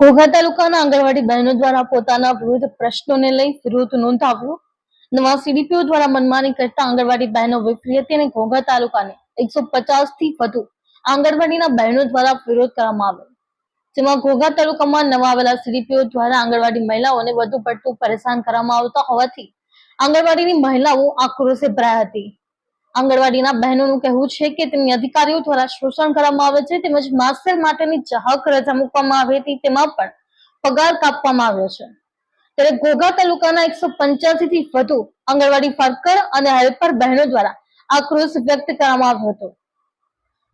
ઘોઘા તાલુકાના આંગણવાડી બહેનો દ્વારા પોતાના વિવિધ પ્રશ્નોને લઈ વિરોધ નોંધાવ્યો. નવા સીડીપીઓ દ્વારા મનમાની કરતા આંગણવાડી બહેનો વિફરી હતી અને ઘોઘા તાલુકાને એકસો થી વધુ આંગણવાડીના બહેનો દ્વારા વિરોધ કરવામાં આવ્યો. જેમાં ઘોઘા તાલુકામાં નવા આવેલા સીડીપીઓ દ્વારા આંગણવાડી મહિલાઓને વધુ પડતું પરેશાન કરવામાં આવતા હોવાથી આંગણવાડીની મહિલાઓ આક્રોશે ભરાઈ હતી. આંગણવાડીના બહેનોનું કહેવું છે કે તેમની અધિકારીઓ દ્વારા શોષણ કરવામાં આવે છે તેમજ માસ્ટર માટેની ચાહક રજા મૂકવામાં આવી હતી, તેમાં પણ પગાર કાપવામાં આવ્યો છે. ત્યારે ઘોઘા તાલુકાના એકસો પંચ્યાસી થી વધુ આંગણવાડી વર્કર અને હેલ્પર બહેનો દ્વારા આક્રોશ વ્યક્ત કરવામાં આવ્યો હતો.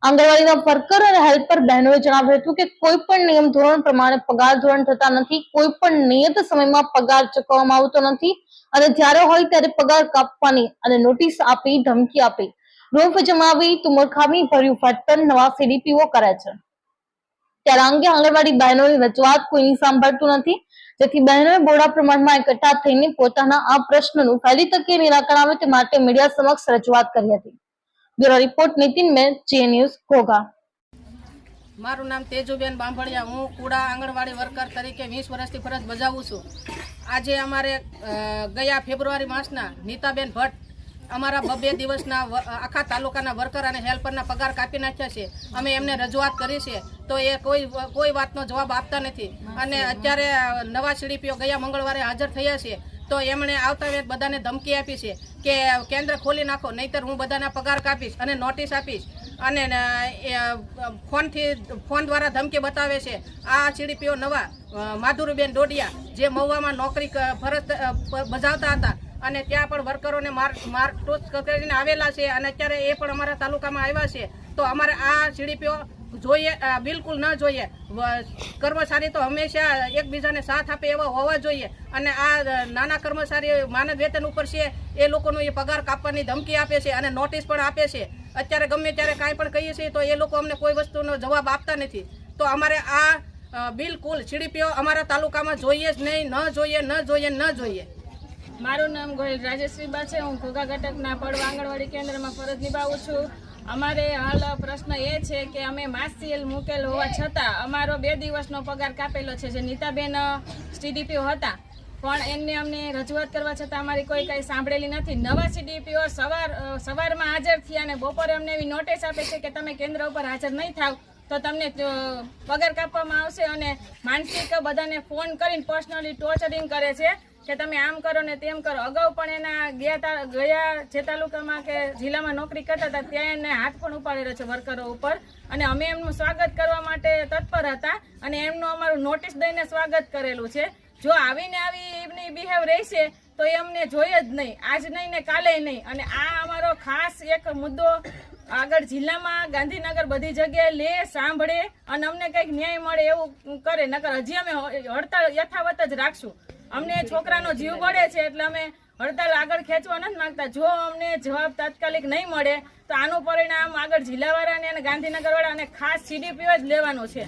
આંગણવાડીના વર્કર અને હેલ્પર બહેનોએ જણાવ્યું હતું કે કોઈ પણ નિયમ ધોરણ પ્રમાણે પગાર ધોરણ થતા નથી, કોઈ પણ નિયત સમયમાં પગાર ચૂકવવામાં આવતો નથી અને જ્યારે હોય ત્યારે પગાર કાપવાની અને નોટિસ આપી, ધમકી આપી. રોફ જમાવી, તુમરખામી ભર્યું વર્તન નવા સીડીપીઓ કરે છે. ત્યારે અંગે આંગણવાડી બહેનોની રજૂઆત કોઈની સાંભળતું નથી, જેથી બહેનોએ બોડા પ્રમાણમાં એકઠા થઈને પોતાના આ પ્રશ્નનું વહેલી તકે નિરાકરણ આવે તે માટે મીડિયા સમક્ષ રજૂઆત કરી હતી. બ્યુરો રિપોર્ટ નીતિન મેં જે ન્યૂઝ ઘોઘા. મારું નામ તેજુબેન બાંભળિયા. હું કુડા આંગણવાડી વર્કર તરીકે વીસ વર્ષથી ફરજ બજાવું છું. આજે અમારે ગયા ફેબ્રુઆરી માસના નીતાબેન ભટ્ટ અમારા બબે દિવસના આખા તાલુકાના વર્કર અને હેલ્પરના પગાર કાપી નાખ્યા છે. અમે એમને રજૂઆત કરી છે. તો એ કોઈ કોઈ વાતનો જવાબ આપતા નથી. અને અત્યારે નવા સીડીપીઓ ગયા મંગળવારે હાજર થયા છે. તો એમણે આવતા વેત બધાને ધમકી આપી છે કે, કેન્દ્ર ખોલી નાખો, નહીતર હું બધાના પગાર કાપીશ અને નોટિસ આપીશ. અને ફોનથી, ફોન દ્વારા ધમકી બતાવે છે. આ સીડીપીઓ નવા માધુરીબેન ડોડિયા જે મહુવામાં નોકરી ફરજ બજાવતા હતા અને ત્યાં પણ વર્કરોને માર મારટોચ કરીને આવેલા છે અને અત્યારે એ પણ અમારા તાલુકામાં આવ્યા છે. તો અમારે આ સીડીપીઓ જોઈએ બિલકુલ ન જોઈએ. કર્મચારી તો હંમેશા એકબીજાને સાથ આપે એવા હોવા જોઈએ. અને આ નાના કર્મચારી માનદ વેતન ઉપર છે, એ લોકોનું એ પગાર કાપવાની ધમકી આપે છે અને નોટિસ પણ આપે છે. અત્યારે ગમે ત્યારે કાંઈ પણ કહીએ છીએ તો એ લોકો અમને કોઈ વસ્તુનો જવાબ આપતા નથી. તો અમારે આ બિલકુલ સીડીપીઓ અમારા તાલુકામાં જોઈએ જ નહીં, ન જોઈએ ન જોઈએ ન જોઈએ. મારું નામ ગોહિલ રાજેશ્રીબા છે. હું ઘોઘા ઘટકના પડવા આંગણવાડી કેન્દ્રમાં ફરજ નિભાવું છું. અમારે હાલ પ્રશ્ન એ છે કે અમે માસીએલ મૂકેલ હોવા છતાં અમારો બે દિવસનો પગાર કાપેલો છે. જે નીતાબેન સીડીપીઓ હતા પણ એમને અમને રજૂઆત કરવા છતાં અમારી કોઈ કંઈ સાંભળેલી નથી. નવા સીડીપીઓ સવાર સવારમાં હાજર થયા અને બપોરે અમને એવી નોટિસ આપે છે કે તમે કેન્દ્ર ઉપર હાજર નહીં થાવ, તો તમને પગાર કાપવામાં આવશે અને માનસિક બધાને ફોન કરીને પર્સનલી ટોર્ચરિંગ કરે છે કે તમે આમ કરો ને તેમ કરો. અગાઉ પણ એના ગયા ગયા જે તાલુકામાં કે જિલ્લામાં નોકરી કરતા હતા ત્યાં એને હાથ પણ ઉપાડેલો છે વર્કરો ઉપર અને અમે એમનું સ્વાગત કરવા માટે તત્પર હતા અને એમનું અમારું નોટિસ દઈને સ્વાગત કરેલું છે. જો આવીને આવી એમની બિહેવ રહેશે, તો એ અમને જોઈએ જ નહીં. આજ નહીં ને કાલે નહીં. અને આ અમારો ખાસ એક મુદ્દો આગળ જિલ્લામાં, ગાંધીનગર બધી જગ્યાએ લે, સાંભળે અને અમને કંઈક ન્યાય મળે એવું કરે. નકર હજી અમે હડતાળ યથાવત જ રાખશું. અમને છોકરાનો જીવ બળે છે એટલે અમે હડતાળ આગળ ખેંચવા નથી માંગતા. જો અમને જવાબ તાત્કાલિક નહીં મળે, તો આનું પરિણામ આગળ જિલ્લાવાળાને અને ગાંધીનગરવાળા અને ખાસ સીડીપીઓ જ લેવાનું છે.